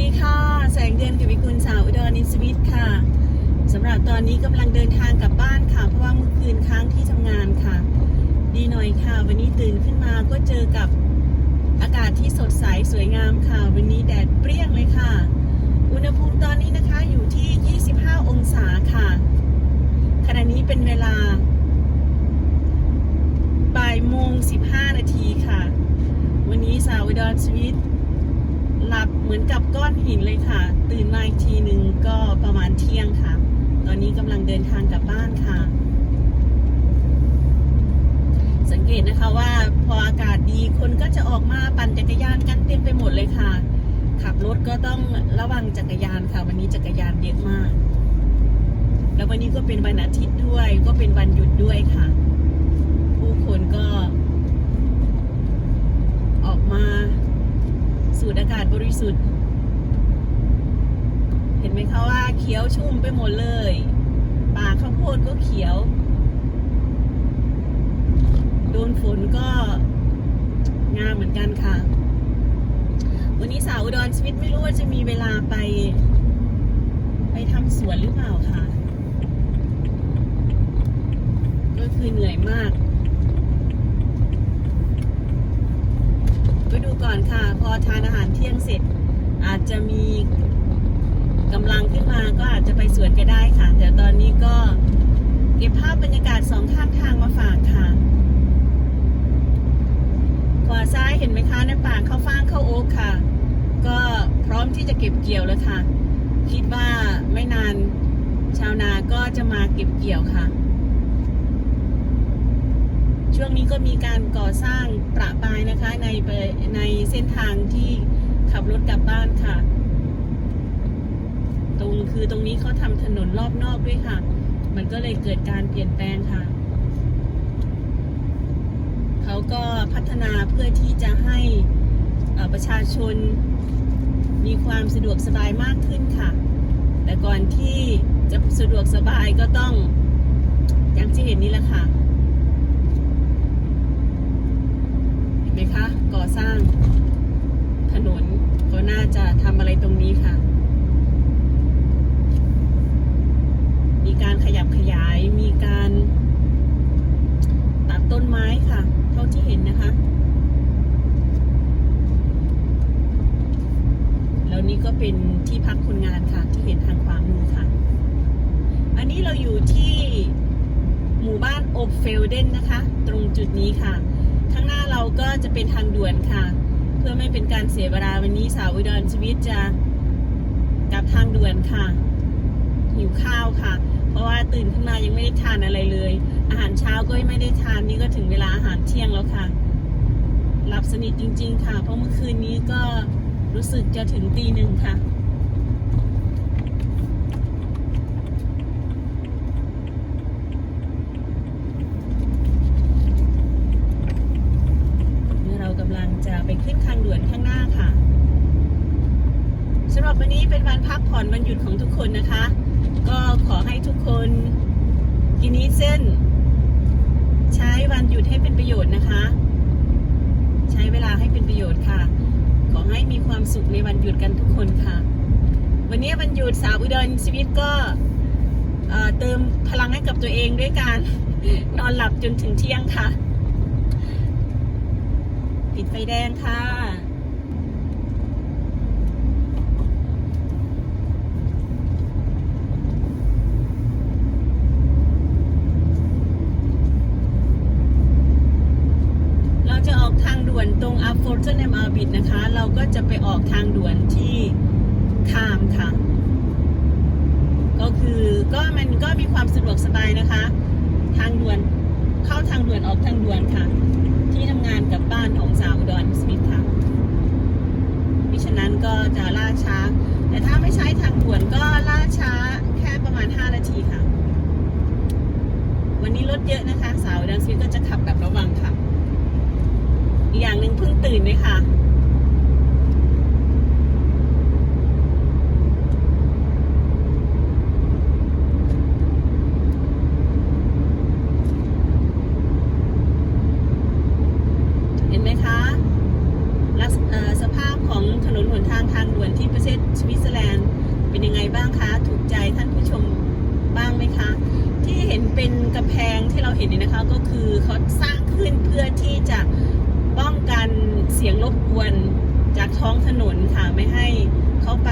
ดีค่ะ แสงเดือนกวิกุลสาวอุดรนิสวิทค่ะสำหรับตอนนี้กำลังเดินทางกลับบ้านค่ะ เพราะว่าเมื่อคืนค้างที่ทำงานค่ะ ดีหน่อยค่ะ วันนี้ตื่นขึ้นมาก็เจอกับอากาศที่สดใสสวยงามค่ะ วันนี้แดดเปรี้ยงเลยค่ะ อุณหภูมิตอนนี้นะคะอยู่ที่ 25 องศาค่ะ ขณะนี้เป็นเวลาบ่ายโมง 15 นาทีค่ะ วันนี้สาวอุดรสวิท เหมือนกับก้อนหินเลยค่ะ ตื่นมาอีกทีหนึ่งก็ประมาณเที่ยงค่ะ ตอนนี้กำลังเดินทางกลับบ้านค่ะ สังเกตนะคะว่าพออากาศดีคนก็จะออกมาปั่นจักรยานกันเต็มไปหมดเลยค่ะ ขับรถก็ต้องระวังจักรยานค่ะ วันนี้จักรยานเยอะมาก แล้ววันนี้ก็เป็นวันอาทิตย์ด้วย ก็เป็นวันหยุดด้วยค่ะ ผู้คนก็ ออกมา สูดอากาศบริสุทธิ์ เห็นไหมคะว่าเขียวชุ่มไปหมดเลยป่าข้าวโพดก็เขียว โดนฝนก็งามเหมือนกันค่ะ วันนี้สาวอุดรชีวิตไม่รู้ว่าจะมีเวลาไป ไปทำสวนหรือเปล่าค่ะ ก็คือเหนื่อยมาก ไปดูก่อนค่ะ พอทานอาหารเที่ยงเสร็จ อาจจะมีกำลังขึ้นมาก็อาจจะไปสวนก็ได้ค่ะ แต่ตอนนี้ก็เก็บภาพบรรยากาศสองข้างทางมาฝากค่ะ ขวาซ้ายเห็นไหมคะในป่าข้าวฟ่างข้าวโอ๊กค่ะ ก็พร้อมที่จะเก็บเกี่ยวแล้วค่ะ คิดว่าไม่นานชาวนาก็จะมาเก็บเกี่ยวค่ะ ช่วงนี้ก็มีการก่อสร้างประปายนะคะในในเส้นทางที่ขับรถกลับบ้านค่ะ ตรงคือตรงนี้เขาทำถนนรอบนอกด้วยค่ะ มันก็เลยเกิดการเปลี่ยนแปลงค่ะ เขาก็พัฒนาเพื่อที่จะให้อ่อประชาชนมีความสะดวกสบายมากขึ้นค่ะ แต่ก่อนที่จะสะดวกสบายก็ต้องอย่างที่เห็นนี่แหละค่ะ เห็น ไหมคะ ก่อสร้างถนนก็น่าจะทำอะไรตรงนี้ค่ะ มีการขยับขยาย มีการตัดต้นไม้ค่ะ เท่าที่เห็นนะคะ แล้วนี่ก็เป็นที่พักคนงานค่ะ ที่เห็นทางขวามือค่ะ อันนี้เราอยู่ที่หมู่บ้านโอบเฟลเดนนะคะ ตรงจุดนี้ค่ะางหน้าเราก็จะเป็นทางด่วนค่ะ เพื่อไม่เป็นการเสียเวลาวันนี้สาวอุดรชีวิตจะกลับทางด่วนค่ะ หิวข้าวค่ะ เพราะว่าตื่นขึ้นมายังไม่ได้ทานอะไรเลย อาหารเช้าก็ยังไม่ได้ทานนี่ก็ถึงเวลาอาหารเที่ยงแล้วค่ะ หลับสนิทจริง ๆ ค่ะ เพราะเมื่อคืนนี้ก็รู้สึกจะถึงตีหนึ่งค่ะ เมื่อเรากำลังจะไปขึ้นทางด่วนข้างหน้าค่ะสำหรับวันนี้เป็นวันพักผ่อนวันหยุดของทุกคนนะคะ ก็ขอให้ทุกคนกินนี้ เส้น ใช้วันหยุดให้เป็นประโยชน์นะคะ ใช้เวลาให้เป็นประโยชน์ค่ะ ขอให้มีความสุขในวันหยุดกันทุกคนค่ะ วันนี้วันหยุดสาวอุดรชีวิตก็เเติมพลังให้กับตัวเองด้วยการนอนหลับจนถึงเที่ยงค่ะติดไฟแดงค่ะ เราจะออกทางด่ วนตรงอัฟโฟร์เทนเอมอาบิดนะคะ เราก็จะไปออกทางด่วนที่คามค่ะ ก็คือก็มันก็มีความสะดวกสบายนะคะ ทางด่วนเข้าทางด่วนออกทางด่วนค่ะ ที่ทำงานกับบ้านของสาวดอุดรสมิธค่ะมิฉะนั้นก็จะล่าช้า แต่ถ้าไม่ใช้ทางด่วนก็ล่าช้าแค่ประมาณ 5 นาทีค่ะ วันนี้รถเยอะนะคะ สาวดอุดรสมิธก็จะขับแบบระวังค่ะ อีกอย่างหนึ่งเพิ่งตื่นเลยค่ะ เห็นไหมคะลักษเอ่อสภาพของถนนหนทางทางางด่วนที่ประเทศสวิตเซอร์แลนด์ เป็นยังไงบ้างคะ ถูกใจท่านผู้ชมบ้างไหมคะ ที่เห็นเป็นกำแพงที่เราเห็นเนี่ยนะคะ ก็คือเขาสร้างขึ้นเพื่อที่จะป้องกันเสียงรบกวนจากท้องถนนค่ะ ไม่ให้เขาไป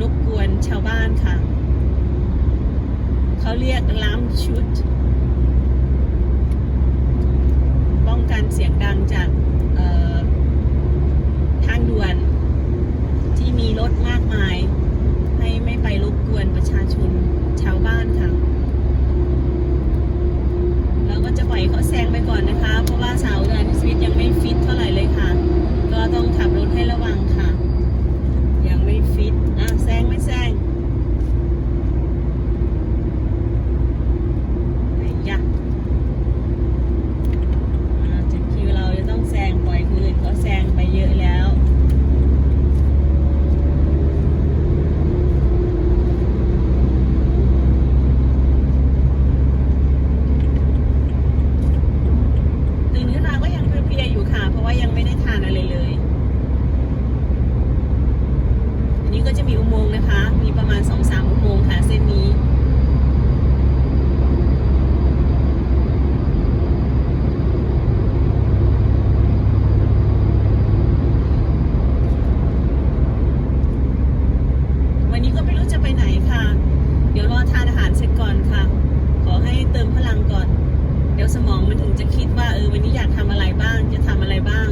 รบกวนชาวบ้านค่ะ เขาเรียกล้ามชุด ป้องกันเสียงดังจากทางด่วนที่มีรถมากมาย ให้ไม่ไปรบกวนประชาชนชาวบ้านค่ะเราก็จะปล่อยเขาแซงไปก่อนนะคะ เพราะว่าสาวเดินสวิตยังไม่ฟิตเท่าไหร่เลยค่ะ ก็ต้องขับรถให้ระวังค่ะ ยังไม่ฟิต อะแซงไม่แซงไหนยะอ่าจุดคิวเราจะต้องแซงปล่อยคนอื่นเขาแซงไปเยอะแล้ว ตื่นขึ้นมาก็ยังเพลียๆอยู่ค่ะ เพราะว่ายังไม่ได้ทานอะไรเลย อันนี้ก็จะมีอุโมงค์นะคะ มีประมาณ2อสามอุโมงค์ค่ะ เส้นนี้ วันนี้ก็ไม่รู้จะไปไหนค่ะ เดี๋ยวรอทานอาหารเสร็จก่อนค่ะ ขอให้เติมพลังก่อน เดี๋ยวสมองมันถึงจะคิดว่าเออวันนี้อยากทำอะไรบ้าง จะทำอะไรบ้าง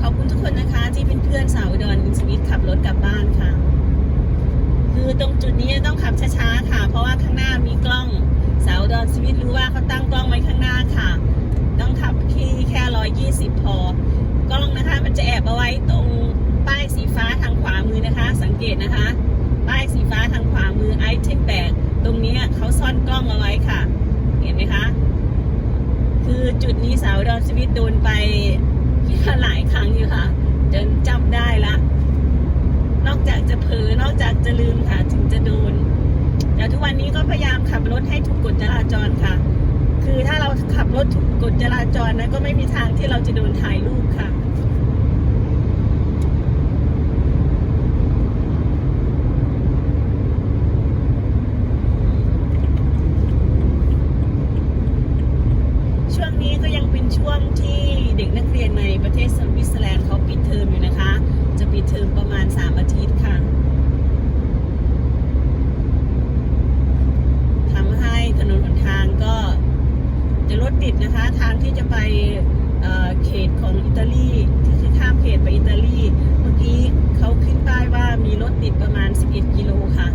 ขอบคุณทุกคนนะคะ ที่เป็นเพื่อนสาวอุดรอินสวิตขับรถกลับบ้านค่ะ คือ ตรงจุดนี้ต้องขับช้าๆค่ะ เพราะว่าข้างหน้ามีกล้องสาวดอุดรสวิตรู้ว่าเขาตั้งกล้องไว้ข้างหน้าค่ะ ต้องขับที่แค่ร้อยยี่สิบพอกล้องนะคะ มันจะแอบเอาไว้ตรงป้ายสีฟ้าทางขวามือนะคะ สังเกตนะคะ ป้ายสีฟ้าทางขวามือไอเทมแบกตรงนี้เขาซ่อนกล้องเอาไว้ค่ะ เห็นไหมคะ คือจุดนี้สาวดอนสวิตโดนไปหลายครั้งอยู่ค่ะ จนจำได้ละ นอกจากจะเผลอนอกจากจะลืมค่ะ ถึงจะโดน แต่ทุกวันนี้ก็ พยายามขับรถให้ถูกกฎจราจรค่ะ คือถ้าเราขับรถถูกกฎจราจรนะก็ไม่มีทางที่เราจะโดนถ่ายรูปค่ะ ช่วงนี้ก็ยังเป็นช่วงที่เด็กนักเรียนในประเทศสวิตเซอร์แลนด์เขาปิดเทอมอยู่นะคะ จะปิดเทอมประมาณ 3 อาทิตย์ค่ะทำให้ถนนหนทางก็จะรถติด นะคะ ทางที่จะไปเเขตของอิตาลีที่ข้ามเขตไปอิตาลีเมื่อกี้เขาขึ้นป้ายว่ามีรถติดประมาณ 11 กิโลค่ะ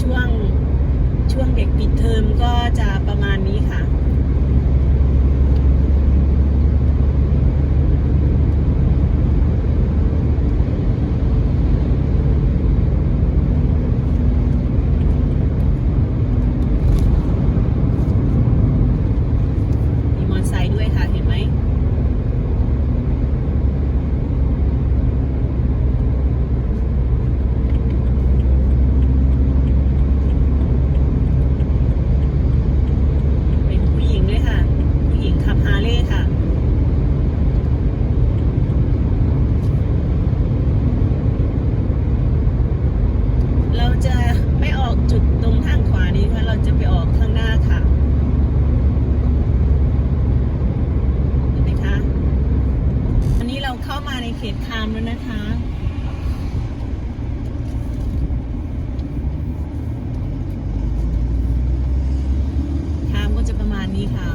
ช่วงช่วงเด็กปิดเทอมก็จะประมาณนี้ค่ะ มีมอเตอร์ไซค์ด้วยค่ะ เห็นไหม เป็นผู้หญิงด้วยค่ะ ผู้หญิงขับฮาร์เลย์ค่ะ เราจะไม่ออกจุดตรงทางขวานี้ค่ะ เราจะไปออกข้างหน้าค่ะ เห็นไหมคะ อันนี้เราเข้ามาในเขตคามแล้วนะคะ คามก็จะประมาณนี้ค่ะ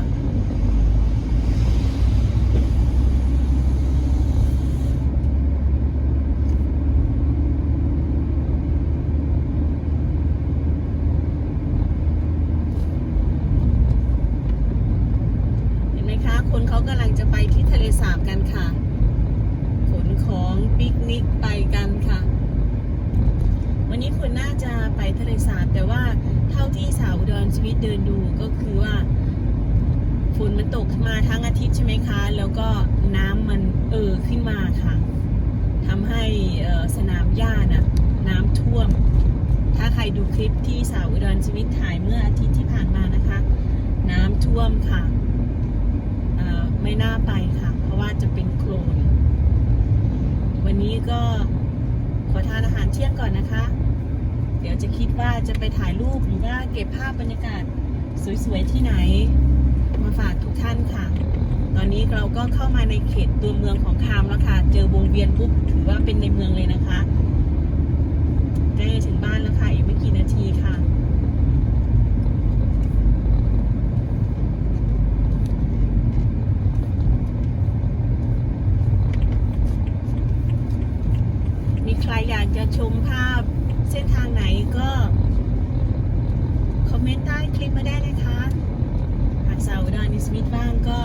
เห็นไหม คนเขากำลังจะไปที่ทะเลสาบกันค่ะ ขนของปิกนิกไปกันค่ะ วันนี้คุณน่าจะไปทะเลสาบแต่ว่าเท่าที่สาวอุดรชีวิตเดินดูก็คือว่าฝนมันตกมาทั้งอาทิตย์ใช่ไหมคะ แล้วก็น้ำมันเอ่อขึ้นมาค่ะทำให้สนามหญ้าน่ะน้ำท่วม ถ้าใครดูคลิปที่สาวอุดรชีวิตถ่ายเมื่ออาทิตย์ที่ผ่านมานะคะ น้ำท่วมค่ะ ไม่น่าไปค่ะ เพราะว่าจะเป็นโคลน วันนี้ก็ขอทานอาหารเที่ยงก่อนนะคะ เดี๋ยวจะคิดว่าจะไปถ่ายรูปหรือว่าเก็บภาพบรรยากาศสวยๆที่ไหน มาฝากทุกท่านค่ะ ตอนนี้เราก็เข้ามาในเขตตัวเมืองของคามแล้วค่ะ เจอวงเวียนปุ๊บถือว่าเป็นในเมืองเลยนะคะใกล้ถึงบ้านแล้วค่ะ อีกไม่กี่นาทีค่ะ มีใคร อยากจะชมภาพเส้นทางไหนก็ คอมเมนต์ใต้คลิปมาได้นะคะหากสาวดรนิสมิธบ้างก็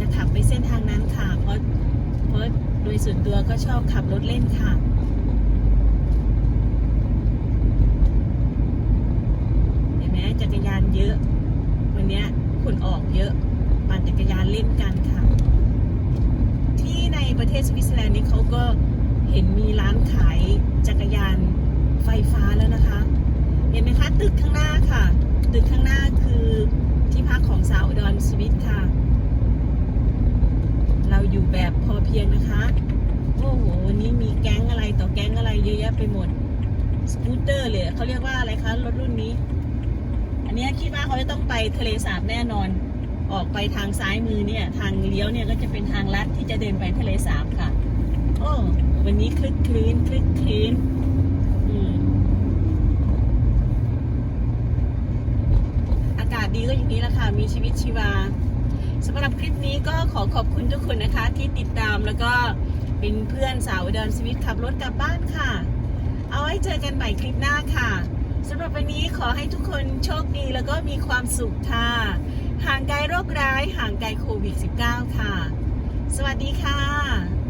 จะขับไปเส้นทางนั้นค่ะ เพราะเพราะโดยส่วนตัวก็ชอบขับรถเล่นค่ะเห็นไหมจักรยานเยอะ วันนี้คนออกเยอะปั่นจักรยานเล่นกันค่ะ ที่ในประเทศสวิตเซอร์แลนด์นี้เขาก็ เห็นมีร้านขายจักรยานไฟฟ้าแล้วนะคะ เห็นไหมคะตึกข้างหน้าค่ะ ตึกข้างหน้าคือที่พักของสาวอุดรสวิตค่ะ เราอยู่แบบพอเพียงนะคะ โอ้โหวันนี้มีแก๊งอะไรต่อแก๊งอะไรเยอะแยะไปหมด สกูตเตอร์เลยเขาเรียกว่าอะไรคะรถรุ่นนี้ อันนี้คิดว่าเขาจะต้องไปทะเลสาบแน่นอนออกไปทางซ้ายมือเนี่ย ทางเลี้ยวเนี่ยก็จะเป็นทางลัดที่จะเดินไปทะเลสาบค่ะ โอ้ วันนี้คลึกคลื้นคลึกคลื้นอากาศดีก็อย่างนี้แหละค่ะ มีชีวิตชีวาสำหรับคลิปนี้ก็ขอขอบคุณทุกคนนะคะ ที่ติดตามแล้วก็เป็นเพื่อนสาวอุดรสวิตขับรถกลับบ้านค่ะ เอาไว้เจอกันใหม่คลิปหน้าค่ะสำหรับวันนี้ขอให้ทุกคนโชคดีแล้วก็มีความสุขค่ะ ห่างไกลโรคร้าย ห่างไกลโควิด -19 ค่ะ สวัสดีค่ะ